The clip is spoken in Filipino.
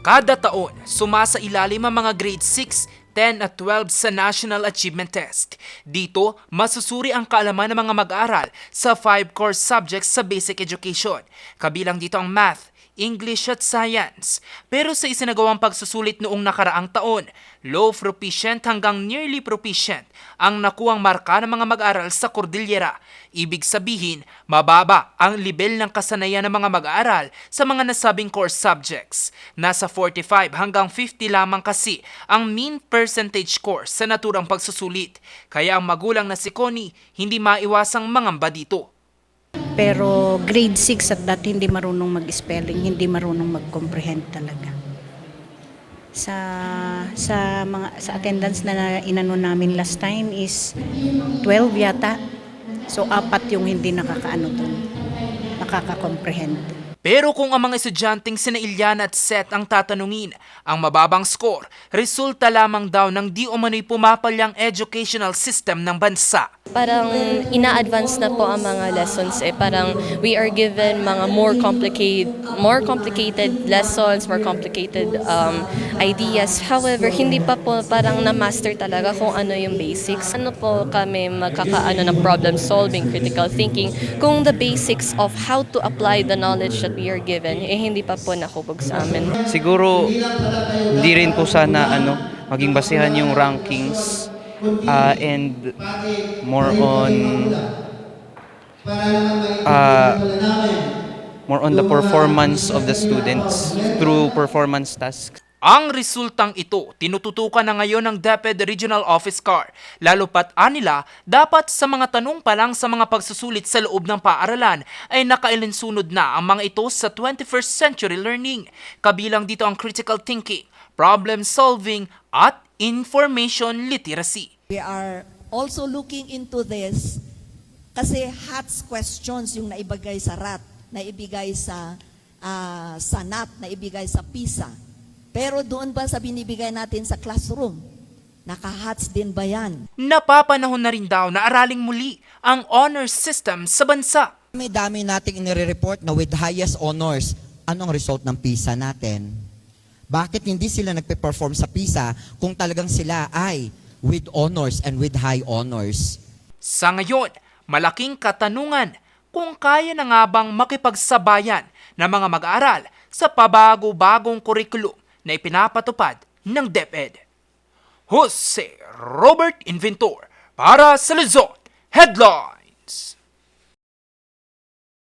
Kada taon, sumasa ilalim ang mga grade 6, 10 at 12 sa National Achievement Test. Dito, masusuri ang kaalaman ng mga mag-aaral sa 5 core subjects sa basic education. Kabilang dito ang math, English at Science. Pero sa isinagawang pagsusulit noong nakaraang taon, low proficient hanggang nearly proficient ang nakuwang marka ng mga mag-aaral sa Cordillera. Ibig sabihin, mababa ang level ng kasanayan ng mga mag-aaral sa mga nasabing core subjects. Nasa 45 hanggang 50 lamang kasi ang mean percentage score sa naturang pagsusulit. Kaya ang magulang na si Connie hindi maiwasang mangamba dito. Pero grade 6 at that hindi marunong mag-spelling, hindi marunong mag-comprehend talaga. Sa sa mga sa attendance na inano namin last time is 12 yata. So apat yung hindi nakakaano dun. Nakaka-comprehend. Pero kung ang mga estudyanteng sina Iliana at Seth ang tatanungin, ang mababang score, resulta lamang daw ng di umano'y pumapalyang educational system ng bansa. Parang ina-advance na po ang mga lessons eh. Parang we are given mga more complicated, more complicated lessons, more complicated um, ideas. However, hindi pa po parang na-master talaga kung ano yung basics. Ano po kami magkakaano ng problem solving, critical thinking, kung the basics of how to apply the knowledge we are given, eh hindi pa po nakubog sa amin. Siguro hindi rin po sana ano maging basehan yung rankings uh, and more on uh, more on the performance of the students through performance tasks. Ang resultang ito, tinututukan na ngayon ng DepEd Regional Office CAR. Lalo pat anila, dapat sa mga tanong pa lang sa mga pagsusulit sa loob ng paaralan ay nakailinsunod na ang mga ito sa 21st century learning. Kabilang dito ang critical thinking, problem solving at information literacy. We are also looking into this kasi HATS questions yung naibigay sa RAT, naibigay sa ah, sa NAT, naibigay sa PISA. Pero doon ba sa binibigay natin sa classroom? Naka-HATS din ba yan? Napapanahon na rin daw na araling muli ang honor system sa bansa. May dami nating inire-report na with highest honors. Anong result ng PISA natin? Bakit hindi sila nagpe-perform sa PISA kung talagang sila ay with honors and with high honors? Sa ngayon, malaking katanungan kung kaya na nga bang makipagsabayan ng mga mag-aaral sa pabago-bagong kurikulum na ipinapatupad ng DepEd. Jose Robert Inventor para sa Luzon Headlines.